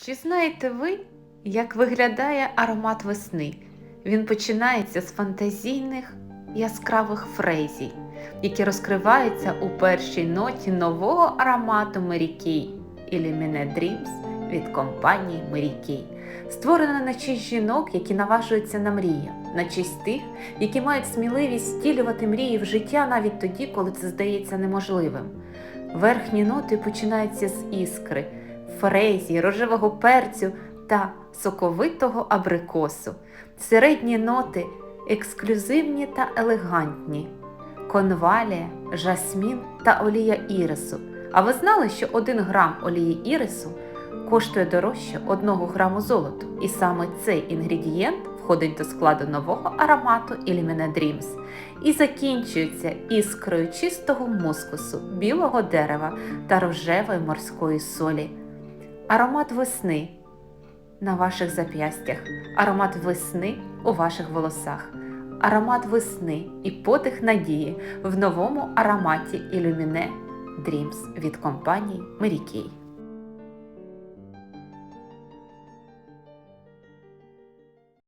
Чи знаєте ви, як виглядає аромат весни? Він починається з фантазійних яскравих фрезій, які розкриваються у першій ноті нового аромату Kay Illuminate Dreams від компанії Kay. Створена на честь жінок, які наважуються на мрію, на честь тих, які мають сміливість стілювати мрії в життя навіть тоді, коли це здається неможливим. Верхні ноти починаються з іскри, фрезі, рожевого перцю та соковитого абрикосу. Середні ноти ексклюзивні та елегантні. Конвалія, жасмін та олія ірису. А ви знали, що 1 грам олії ірису коштує дорожче 1 граму золоту, і саме цей інгредієнт входить до складу нового аромату Illumina Dreams і закінчується іскрою чистого мускусу, білого дерева та рожевої морської солі. Аромат весни на ваших зап'ястях, аромат весни у ваших волосах, аромат весни і потих надії в новому ароматі Ілюміне Dreams від компанії Kay.